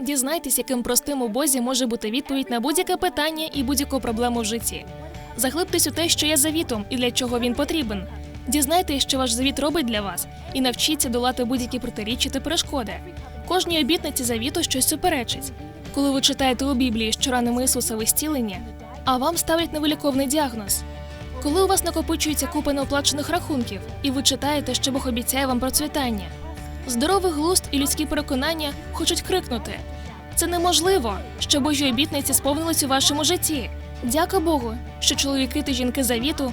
Дізнайтесь, яким простим у Бозі може бути відповідь на будь-яке питання і будь-яку проблему в житті. Заглибтесь у те, що є завітом і для чого він потрібен. Дізнайтесь, що ваш завіт робить для вас, і навчіться долати будь-які протиріччя та перешкоди. Кожній обітниці завіту щось суперечить. Коли ви читаєте у Біблії, що ранами Ісуса ви а вам ставлять невиліковний діагноз. Коли у вас накопичується купа неоплачених рахунків, і ви читаєте, що Бог обіцяє вам процвітання. Здоровий глузд і людські переконання хочуть крикнути: це неможливо, що Божі обітниці сповнились у вашому житті. Дяка Богу, що чоловіки та жінки завіту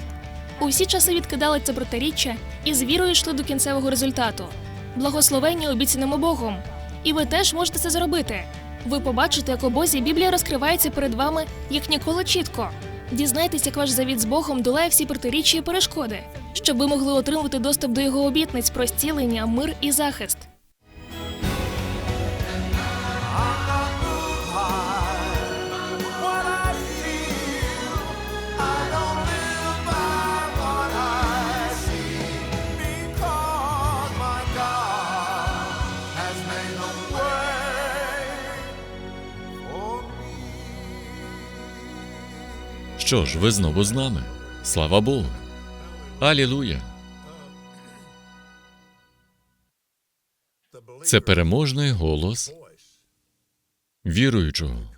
у всі часи відкидали це протиріччя і з вірою йшли до кінцевого результату. Благословенні обіцяному Богом. І ви теж можете це зробити. Ви побачите, як у Бозі Біблія розкривається перед вами як ніколи чітко. Дізнайтесь, як ваш завіт з Богом долає всі протиріччя і перешкоди, щоб ви могли отримати доступ до його обітниць про зцілення, мир і захист. Що ж, ви знову з нами. Слава Богу. Алілуя. Це переможний голос віруючого.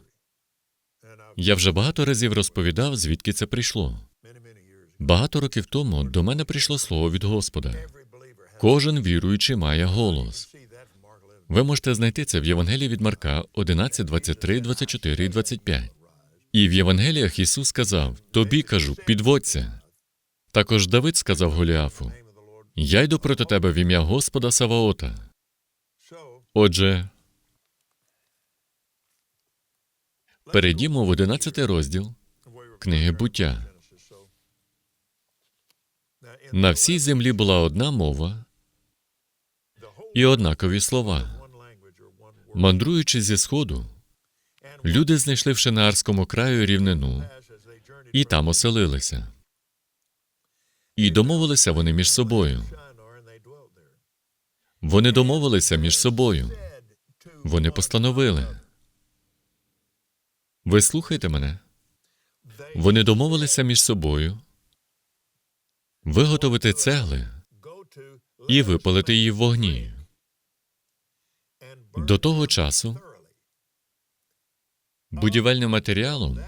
Я вже багато разів розповідав, звідки це прийшло. Багато років тому до мене прийшло слово від Господа. Кожен віруючий має голос. Ви можете знайти це в Євангелії від Марка 11, 23, 24 і 25. І в Євангеліях Ісус сказав: Тобі кажу, підводься. Також Давид сказав Голіафу: Я йду проти тебе в ім'я Господа Саваота. Отже, перейдімо в 11 розділ книги буття. На всій землі була одна мова і однакові слова. Мандруючи зі сходу, люди знайшли в Шинаарському краю рівнину і там оселилися. І домовилися вони між собою. Вони домовилися між собою. Вони постановили. Ви слухайте мене. Вони домовилися між собою виготовити цегли і випалити її в вогні. До того часу будівельним матеріалом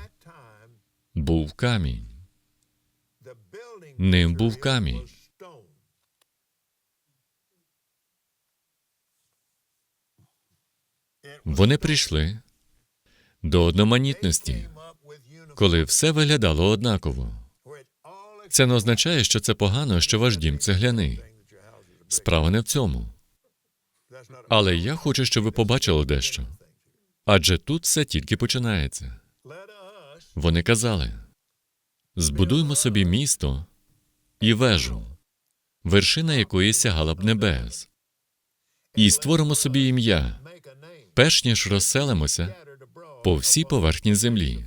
був камінь. Ним був камінь. Вони прийшли до одноманітності, коли все виглядало однаково. Це не означає, що це погано, що ваш дім цегляний. Справа не в цьому. Але я хочу, щоб ви побачили дещо. Адже тут все тільки починається. Вони казали: збудуймо собі місто і вежу, вершина якої сягала б небес, і створимо собі ім'я, перш ніж розселимося по всій поверхні землі.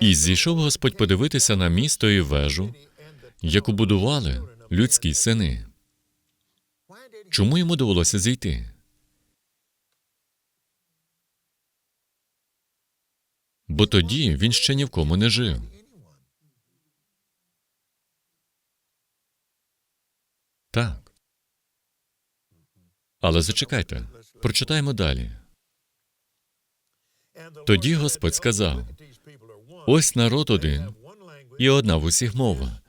І зійшов Господь подивитися на місто і вежу, яку будували людські сини. Чому йому довелося зійти? Бо тоді він ще ні в кому не жив. Так. Але зачекайте, прочитаємо далі. Тоді Господь сказав: ось народ один і одна в усіх мова,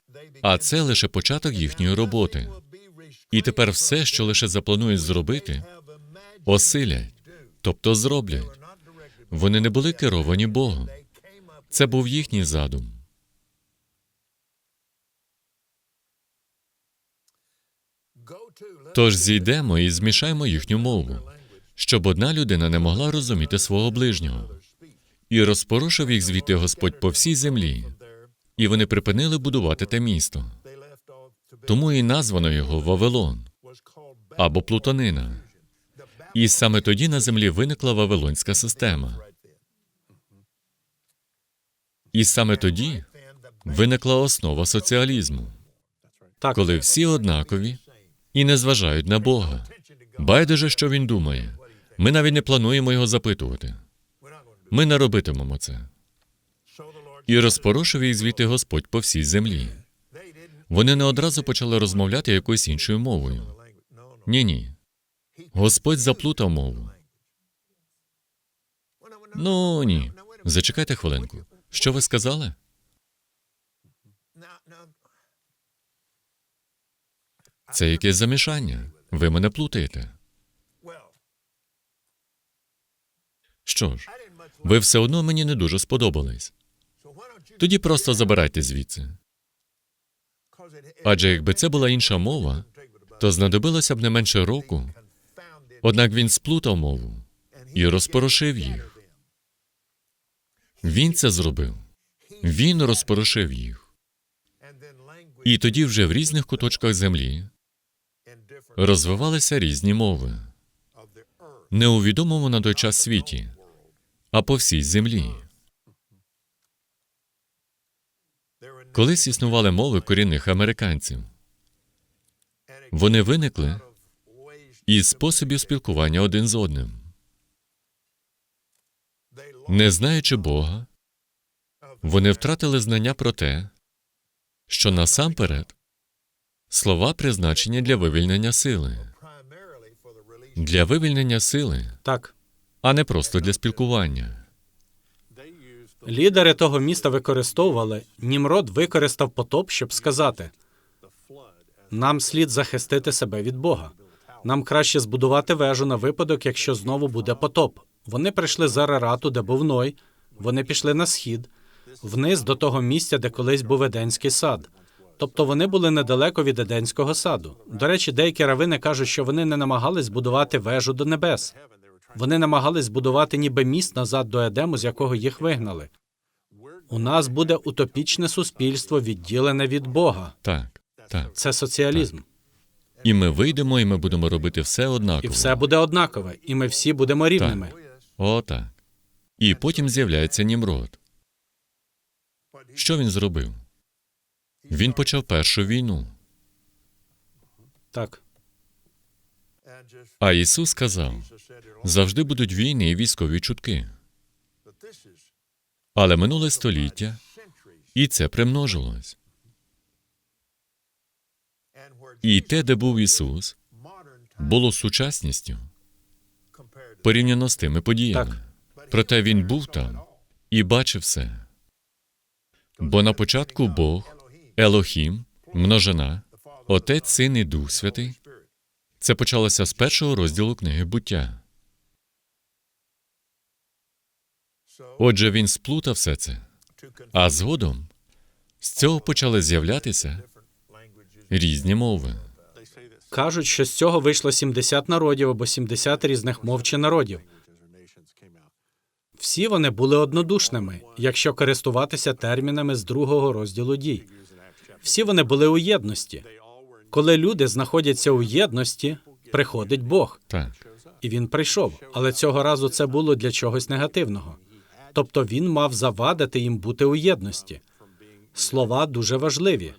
а це лише початок їхньої роботи. І тепер все, що лише запланують зробити, осилять, тобто зроблять. Вони не були керовані Богом. Це був їхній задум. Тож зійдемо і змішаємо їхню мову, щоб одна людина не могла розуміти свого ближнього. І розпорушив їх звідти Господь по всій землі, і вони припинили будувати те місто. Тому і названо його Вавилон або Плутанина. І саме тоді на землі виникла Вавилонська система. І саме тоді виникла основа соціалізму, коли всі однакові і не зважають на Бога. Байдуже, що він думає. Ми навіть не плануємо його запитувати. Ми не робитимемо це. І розпорошив їх звідти Господь по всій землі. Вони не одразу почали розмовляти якоюсь іншою мовою. Ні, ні. Господь заплутав мову. Ну ні. Зачекайте хвилинку. Що ви сказали? Це якесь замішання. Ви мене плутаєте. Що ж, ви все одно мені не дуже сподобались. Тоді просто забирайте звідси. Адже якби це була інша мова, то знадобилося б не менше року. Однак він сплутав мову і розпорошив їх. Він це зробив. Він розпорошив їх. І тоді вже в різних куточках землі розвивалися різні мови, не у відомому на той час світі, а по всій землі. Колись існували мови корінних американців. Вони виникли із способів спілкування один з одним. Не знаючи Бога, вони втратили знання про те, що насамперед слова призначені для вивільнення сили, для вивільнення сили, Так, а не просто для спілкування. лідери того міста використовували. Німрод використав потоп, щоб сказати: нам слід захистити себе від Бога. Нам краще збудувати вежу на випадок, якщо знову буде потоп. Вони прийшли з Арарату, де був Ной. Вони пішли на схід, вниз до того місця, де колись був Еденський сад. Тобто вони були недалеко від Еденського саду. До речі, деякі равини кажуть, що вони не намагались збудувати вежу до небес. Вони намагались збудувати ніби міст назад до Едему, з якого їх вигнали. У нас буде утопічне суспільство, відділене від Бога. Так, так. Це соціалізм. І ми вийдемо, і ми будемо робити все І все буде однакове, і ми всі будемо рівними. О, так. І потім з'являється Німрод. Що він зробив? Він почав першу війну. Так. А Ісус сказав: завжди будуть війни і військові чутки. Але минуле століття, і це примножилось. І те, де був Ісус, було сучасністю порівняно з тими подіями. Так. Проте він був там і бачив все. Бо на початку Бог, Елохім, множина, Отець, Син і Дух Святий. Це почалося з першого розділу книги буття. Отже, він сплутав все це, а згодом з цього почали з'являтися різні мови. Кажуть, що з цього вийшло 70 народів або 70 різних мов чи народів. Всі вони були однодушними, якщо користуватися термінами з другого розділу дій. Всі вони були у єдності. Коли люди знаходяться у єдності, приходить Бог. Так, І він прийшов, але цього разу це було для чогось негативного. Тобто він мав завадити їм бути у єдності. Слова дуже важливі.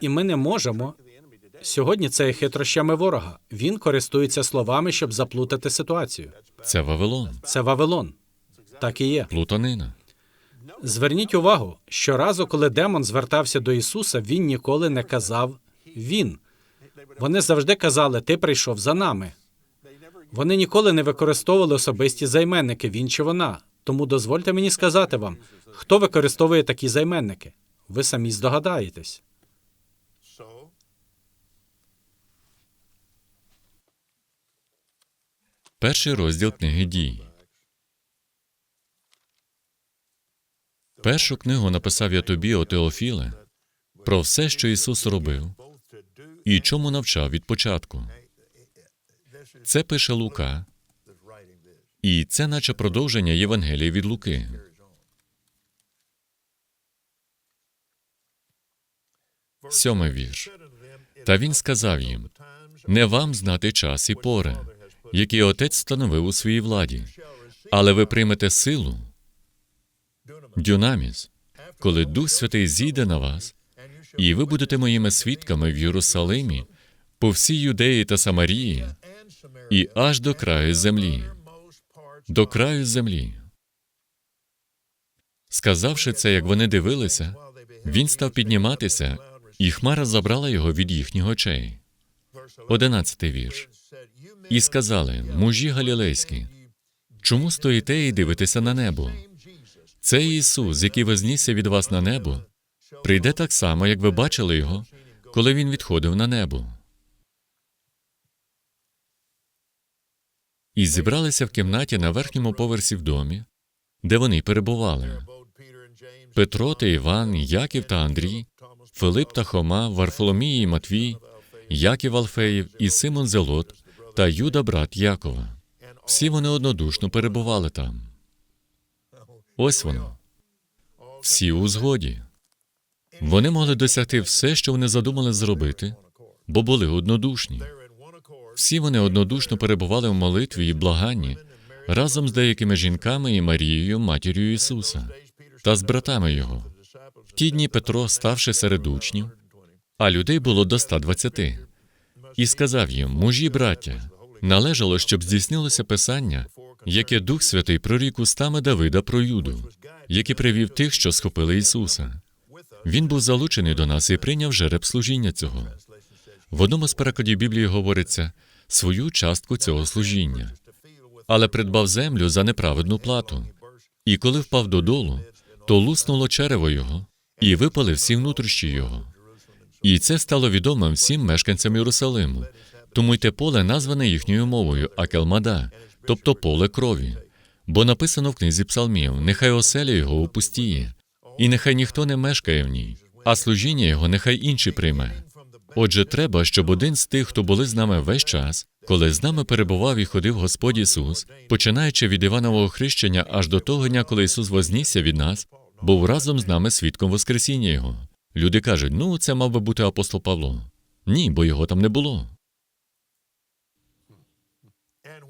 І ми не можемо. Сьогодні це є хитрощами ворога. Він користується словами, щоб заплутати ситуацію. це Вавилон, Це Вавилон. Так і є. плутанина. Зверніть увагу, щоразу, коли демон звертався до Ісуса, він ніколи не казав Він. Вони завжди казали, Ти прийшов за нами. Вони ніколи не використовували особисті займенники він чи вона. Тому дозвольте мені сказати вам, хто використовує такі займенники. Ви самі здогадаєтесь. Перший розділ книги дій. Першу книгу написав я тобі, о Теофіле, про все, що Ісус робив, і чому навчав від початку. Це пише Лука, і це наче продовження Євангелія від Луки. Сьомий вірш. Та він сказав їм: не вам знати час і пори, які отець встановив у своїй владі, але ви приймете силу, дюнаміс, коли Дух Святий зійде на вас, і ви будете моїми свідками в Єрусалимі, по всій Юдеї та Самарії і аж до краю землі, до краю землі. Сказавши це, як вони дивилися, він став підніматися, і хмара забрала його від їхніх очей. Одинадцятий вірш. І сказали, мужі галілейські, чому стоїте і дивитеся на небо? Цей Ісус, який вознісся від вас на небо, прийде так само, як ви бачили його, коли він відходив на небо. І зібралися в кімнаті на верхньому поверсі в домі, де вони перебували. Петро та Іван, Яків та Андрій, Филип та Хома, Варфоломій і Матвій, Яків Алфеїв і Симон Зелот та Юда, брат Якова. Всі вони однодушно перебували там. Ось воно. Всі у згоді. Вони могли досягти все, що вони задумали зробити, бо були однодушні. Всі вони однодушно перебували в молитві і благанні разом з деякими жінками і Марією, матір'ю Ісуса, та з братами Його. В ті дні Петро, ставши серед учнів, а людей було до 120, і сказав їм: мужі, браття, належало, щоб здійснилося писання, яке Дух Святий прорік устами Давида про Юду, який привів тих, що схопили Ісуса. Він був залучений до нас і прийняв жереб служіння цього. В одному з перекладів Біблії говориться свою частку цього служіння, але придбав землю за неправедну плату. І коли впав додолу, то луснуло черево його і випали всі внутрішні його. І це стало відомим всім мешканцям Єрусалиму. Тому й те поле назване їхньою мовою Акелмада, тобто поле крові. Бо написано в книзі Псалмів: нехай оселя його опустіє, і нехай ніхто не мешкає в ній, а служіння його нехай інші прийме. Отже, треба, щоб один з тих, хто були з нами весь час, коли з нами перебував і ходив Господь Ісус, починаючи від Іванового хрещення аж до того дня, коли Ісус вознісся від нас, був разом з нами свідком Воскресіння Його. Люди кажуть, ну це мав би бути апостол Павло. Ні, бо його там не було.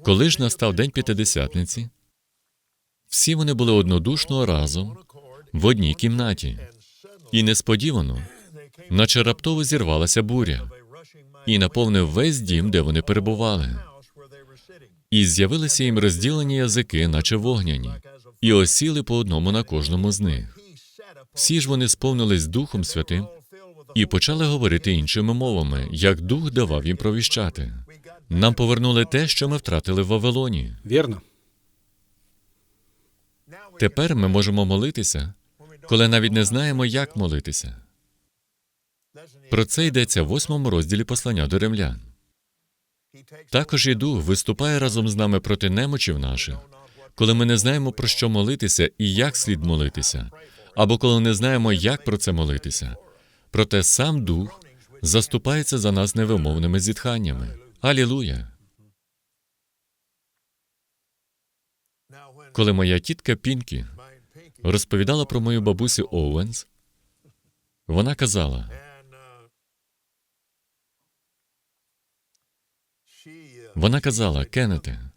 Коли ж настав день п'ятидесятниці, всі вони були однодушно разом в одній кімнаті, і несподівано, наче раптово зірвалася буря, і наповнив весь дім, де вони перебували. І з'явилися їм розділені язики, наче вогняні, і осіли по одному на кожному з них. Всі ж вони сповнились Духом Святим і почали говорити іншими мовами, як Дух давав їм провіщати. Нам повернули те, що ми втратили в Вавилоні. Вірно. Тепер ми можемо молитися, коли навіть не знаємо, як молитися. Про це йдеться в восьмому розділі послання до римлян. Також і дух виступає разом з нами проти немочів наших, коли ми не знаємо про що молитися і як слід молитися, або коли не знаємо, як про це молитися. Проте сам дух заступається за нас невимовними зітханнями. Алілуя! Коли моя тітка Пінкі розповідала про мою бабусю Оуенс, вона казала: вона казала, Кеннете,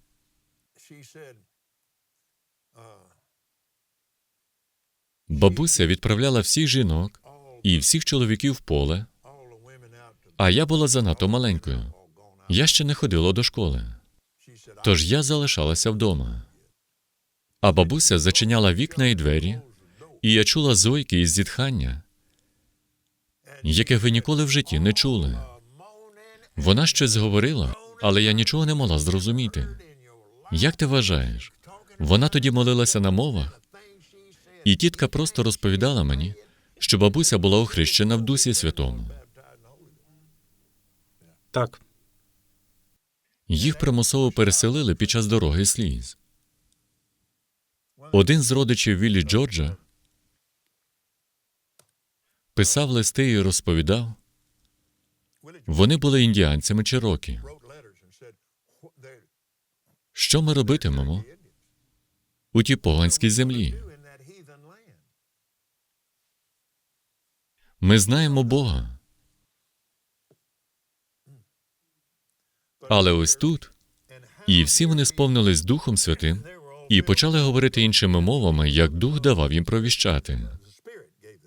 бабуся відправляла всіх жінок і всіх чоловіків в поле, а я була занадто маленькою. Я ще не ходила до школи. Тож я залишалася вдома. А бабуся зачиняла вікна і двері, і я чула зойки і зітхання, яке ви ніколи в житті не чули. Вона щось говорила, але я нічого не могла зрозуміти. Як ти вважаєш? Вона тоді молилася на мовах, і тітка просто розповідала мені, що бабуся була охрещена в Дусі Святому. Так. Їх примусово переселили під час дороги сліз. Один з родичів Віллі Джорджа писав листи і розповідав, вони були індіанцями Чирокі. Що ми робитимемо у тій поганській землі? Ми знаємо Бога. Але ось тут, і всі вони сповнились Духом Святим і почали говорити іншими мовами, як Дух давав їм провіщати.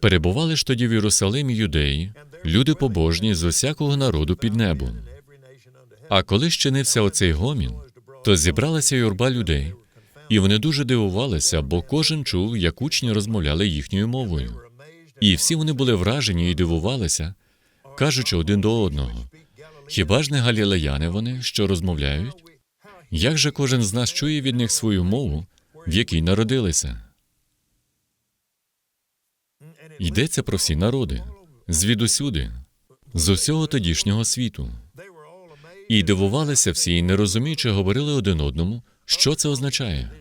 Перебували ж тоді в Єрусалимі юдеї, люди побожні з усякого народу під небом. А коли щинився оцей гомін, то зібралася юрба людей, і вони дуже дивувалися, бо кожен чув, як учні розмовляли їхньою мовою. І всі вони були вражені і дивувалися, кажучи один до одного: хіба ж не галілеяни вони, що розмовляють? Як же кожен з нас чує від них свою мову, в якій народилися? Йдеться про всі народи, звідусюди, з усього тодішнього світу. І дивувалися всі, і не розуміючи, говорили один одному, що це означає.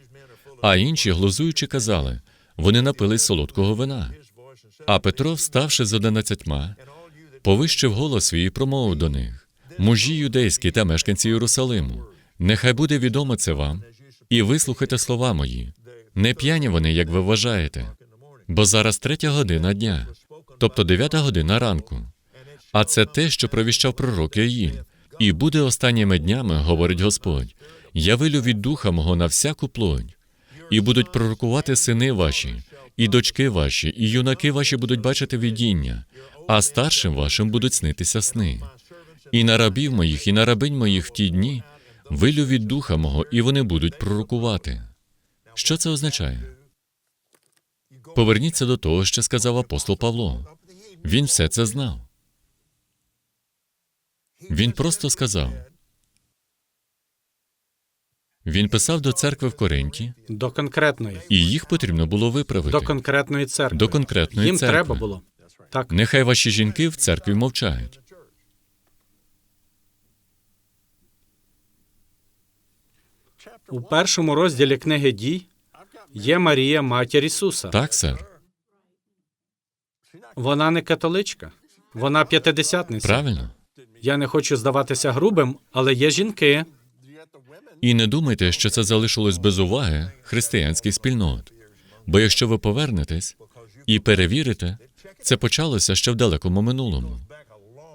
А інші, глузуючи, казали, вони напились солодкого вина. А Петро, вставши з одинадцятьма, повищив голос свій і промовив до них: мужі юдейські та мешканці Єрусалиму, нехай буде відомо це вам, і вислухайте слова мої. Не п'яні вони, як ви вважаєте, бо зараз третя година дня, тобто дев'ята година ранку. А це те, що провіщав пророк Яїль. І буде останніми днями, говорить Господь, я вилю від духа мого на всяку плоть, і будуть пророкувати сини ваші, і дочки ваші, і юнаки ваші будуть бачити видіння, а старшим вашим будуть снитися сни. І на рабів моїх, і на рабинь моїх в ті дні вилю від духа мого, і вони будуть пророкувати. Що це означає? Поверніться до того, що сказав апостол Павло. Він все це знав. Він просто сказав. Він писав до церкви в Коринті, До конкретної, і їх потрібно було виправити. до конкретної церкви. До конкретної Їм церкви. треба було. Так, Нехай ваші жінки в церкві мовчають. У першому розділі книги дій є Марія, матір Ісуса. Так, сер. Вона не католичка, вона п'ятидесятниця. Правильно. Я не хочу здаватися грубим, але є жінки. І не думайте, що це залишилось без уваги християнських спільнот. Бо якщо ви повернетесь і перевірите, це почалося ще в далекому минулому,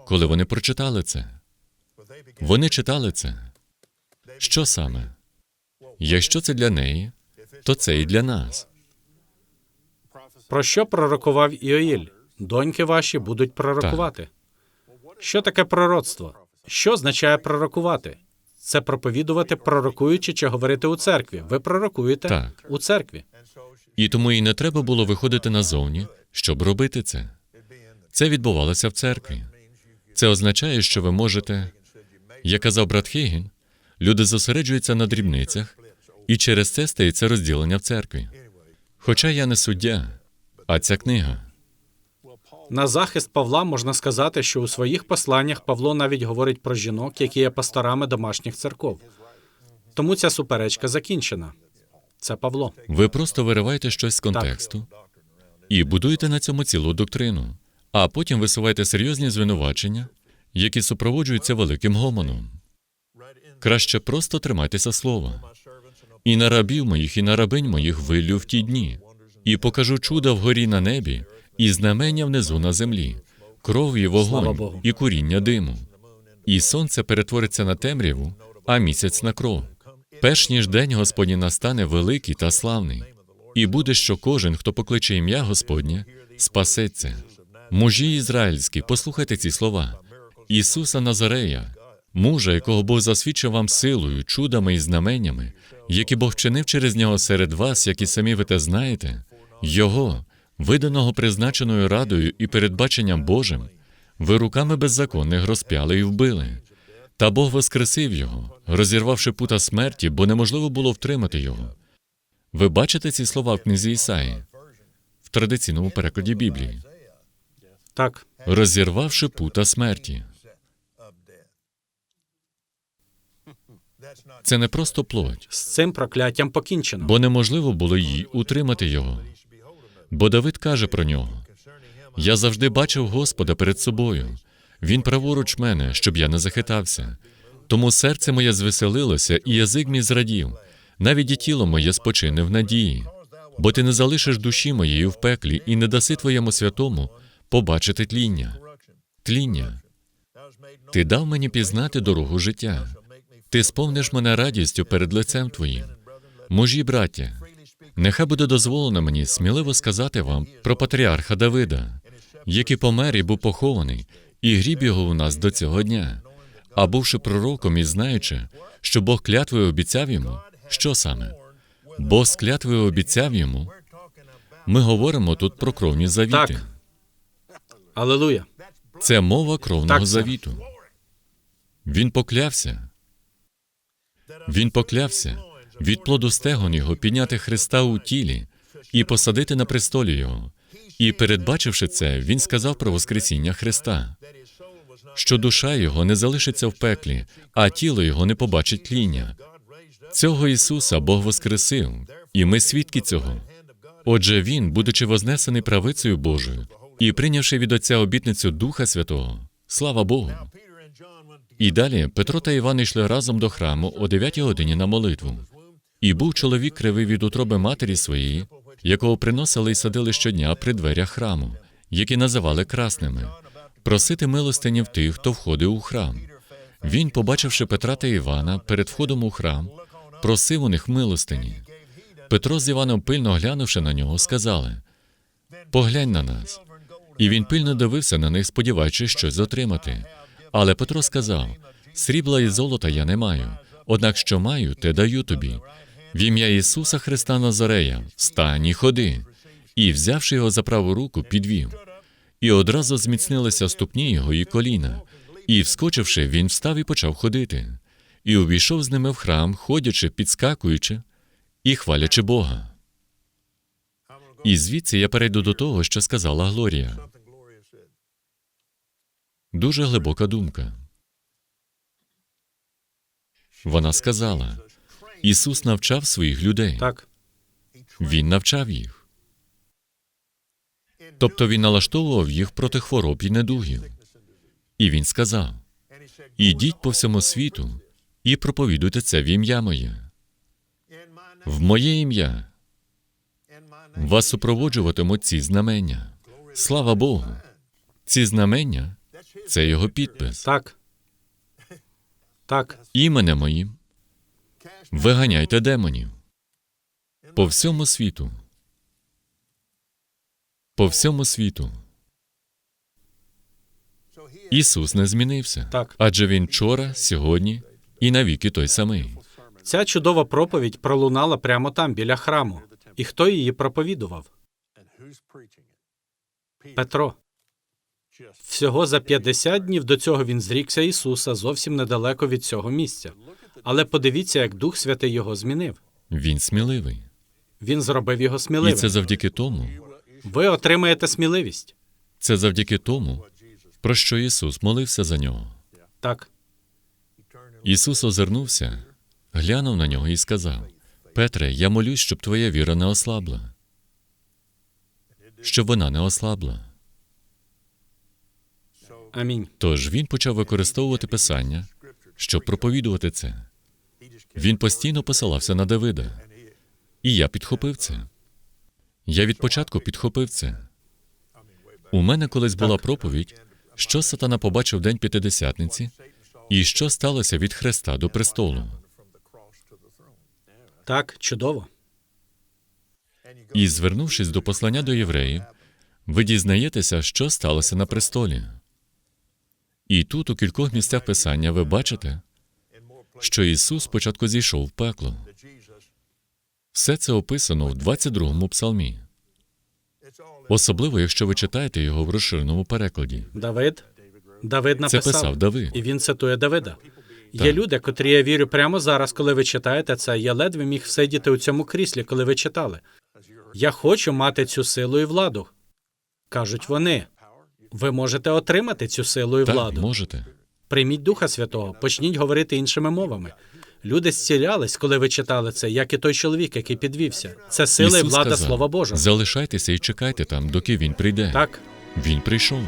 коли вони прочитали це. Вони читали це. Що саме? Якщо це для неї, то це і для нас. Про що пророкував Іоїль? Доньки ваші будуть пророкувати. Що таке пророцтво? Що означає пророкувати? Це проповідувати, пророкуючи чи говорити у церкві. Ви пророкуєте Так. у церкві. І тому і не треба було виходити назовні, щоб робити це. Це відбувалося в церкві. Це означає, що ви можете, як казав брат Хейген, люди зосереджуються на дрібницях, і через це стається розділення в церкві. Хоча я не суддя, а ця книга. На захист Павла можна сказати, що у своїх посланнях Павло навіть говорить про жінок, які є пасторами домашніх церков. Тому ця суперечка закінчена. Це Павло. Ви просто вириваєте щось з контексту і будуєте на цьому цілу доктрину, а потім висуваєте серйозні звинувачення, які супроводжуються великим гомоном. Краще просто тримайтеся слова. І на рабів моїх, і на рабинь моїх виллю в ті дні, і покажу чуда вгорі на небі, і знамення внизу на землі, кров і вогонь, і куріння диму. І сонце перетвориться на темряву, а місяць на кров. Перш ніж день Господній настане великий та славний, і буде, що кожен, хто покличе ім'я Господнє, спасеться. Мужі ізраїльські, послухайте ці слова. Ісуса Назарея, мужа, якого Бог засвідчив вам силою, чудами і знаменнями, які Бог вчинив через нього серед вас, як і самі ви те знаєте, Його, виданого призначеною радою і передбаченням Божим, ви руками беззаконних розп'яли і вбили. Та Бог воскресив його, розірвавши пута смерті, бо неможливо було втримати його. Ви бачите ці слова в книзі Ісаї в традиційному перекладі Біблії, Так, розірвавши пута смерті. Це не просто плоть, з цим прокляттям покінчено. бо неможливо було їй утримати його. Бо Давид каже про нього: Я завжди бачив Господа перед собою. Він праворуч мене, щоб я не захитався. Тому серце моє звеселилося, і язик мій зрадів, навіть і тіло моє спочине в надії. Бо ти не залишиш душі моєї в пеклі і не даси твоєму святому побачити тління. Тління. Ти дав мені пізнати дорогу життя. Ти сповниш мене радістю перед лицем твоїм. Мужі, браття, нехай буде дозволено мені сміливо сказати вам про патріарха Давида, який помер і був похований, і гріб його у нас до цього дня. А бувши пророком і знаючи, що Бог клятвою обіцяв йому, що саме? Бог з клятвою обіцяв йому. Ми говоримо тут про кровні завіти. Так. Алелуя. Це мова кровного Так, сер. завіту. Він поклявся. Він поклявся від плоду стегон його підняти Христа у тілі і посадити на престолі його. І, передбачивши це, він сказав про Воскресіння Христа, що душа його не залишиться в пеклі, а тіло його не побачить тління. Цього Ісуса Бог воскресив, і ми свідки цього. Отже, Він, будучи вознесений правицею Божою і прийнявши від Отця обітницю Духа Святого, слава Богу. І далі Петро та Іван йшли разом до храму о 9 годині на молитву. І був чоловік кривий від утроби матері своєї, якого приносили і садили щодня при дверях храму, які називали красними, просити милостині в тих, хто входив у храм. Він, побачивши Петра та Івана перед входом у храм, просив у них милостині. Петро з Іваном, пильно глянувши на нього, сказали: Поглянь на нас. І він пильно дивився на них, сподіваючись щось отримати. Але Петро сказав: Срібла і золота я не маю, однак що маю, те даю тобі. В ім'я Ісуса Христа Назарея, встань і ходи. І, взявши його за праву руку, підвів. І одразу зміцнилися ступні його і коліна. І, вскочивши, він встав і почав ходити. І увійшов з ними в храм, ходячи, підскакуючи і хвалячи Бога. І звідси я перейду до того, що сказала Глорія. Дуже глибока думка. Вона сказала: Ісус навчав своїх людей. Так. Він навчав їх. Тобто він налаштовував їх проти хвороб і недугів. І він сказав: Ідіть по всьому світу і проповідуйте це в ім'я моє. В моє ім'я вас супроводжуватимуть ці знамення. Слава Богу! Ці знамення це його підпис. Так. Так. Іменем моїм виганяйте демонів по всьому світу. По всьому світу. Ісус не змінився. Так. Адже Він вчора, сьогодні і навіки той самий. Ця чудова проповідь пролунала прямо там, біля храму. І хто її проповідував? Петро. Всього за 50 днів до цього він зрікся Ісуса зовсім недалеко від цього місця. Але подивіться, як Дух Святий його змінив. Він сміливий. Він зробив його І це завдяки тому, Ви отримаєте сміливість. це завдяки тому, про що Ісус молився за нього. Так. Ісус озирнувся, глянув на нього і сказав: Петре, я молюсь, щоб твоя віра не ослабла. Щоб вона не ослабла. Амінь. Тож він почав використовувати писання, щоб проповідувати це. Він постійно посилався на Давида. І я підхопив це. Я від початку підхопив це. У мене колись була проповідь, що сатана побачив день п'ятидесятниці, і що сталося від хреста до престолу. Так, чудово. І, звернувшись до послання до євреїв, ви дізнаєтеся, що сталося на престолі. І тут, у кількох місцях писання, ви бачите, що Ісус спочатку зійшов в пекло. Все це описано в 22-му псалмі, особливо, якщо ви читаєте його в розширеному перекладі. Давид. Давид Це писав Давид. І він цитує Давида. Є люди, котрі я вірю прямо зараз, коли ви читаєте це. Я ледве міг сидіти у цьому кріслі, коли ви читали. Я хочу мати цю силу і владу. Кажуть вони. Ви можете отримати цю силу і Так, владу. можете. Прийміть Духа Святого, почніть говорити іншими мовами. Люди зцілялись, коли ви читали це, як і той чоловік, який підвівся. Це сила і влада сказав, Слова Божого. Залишайтеся і чекайте там, доки він прийде. Так, Він прийшов.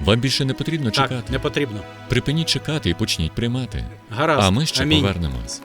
Вам більше не потрібно чекати. так, не потрібно. Припиніть чекати і почніть приймати. Гаразд. А ми ще Амінь. повернемось.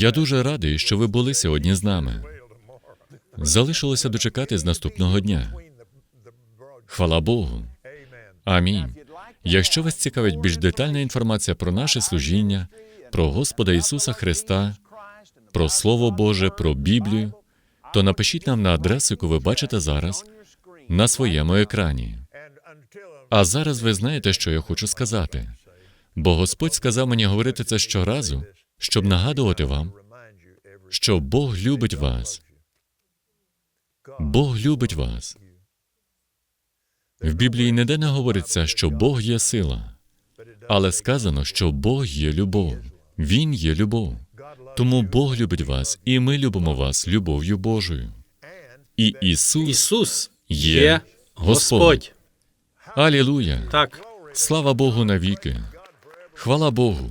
Я дуже радий, що ви були сьогодні з нами. Залишилося дочекатись наступного дня. Хвала Богу. Амінь. Якщо вас цікавить більш детальна інформація про наше служіння, про Господа Ісуса Христа, про Слово Боже, про Біблію, то напишіть нам на адресу, яку ви бачите зараз на своєму екрані. А зараз ви знаєте, що я хочу сказати. Бо Господь сказав мені говорити це щоразу, щоб нагадувати вам, що Бог любить вас. Бог любить вас. В Біблії ніде не говориться, що Бог є сила, але сказано, що Бог є любов. Він є любов. Тому Бог любить вас, і ми любимо вас любов'ю Божою. І Ісус Ісус Є Господь. Господь. Алілуя! Так, Слава Богу навіки! Хвала Богу!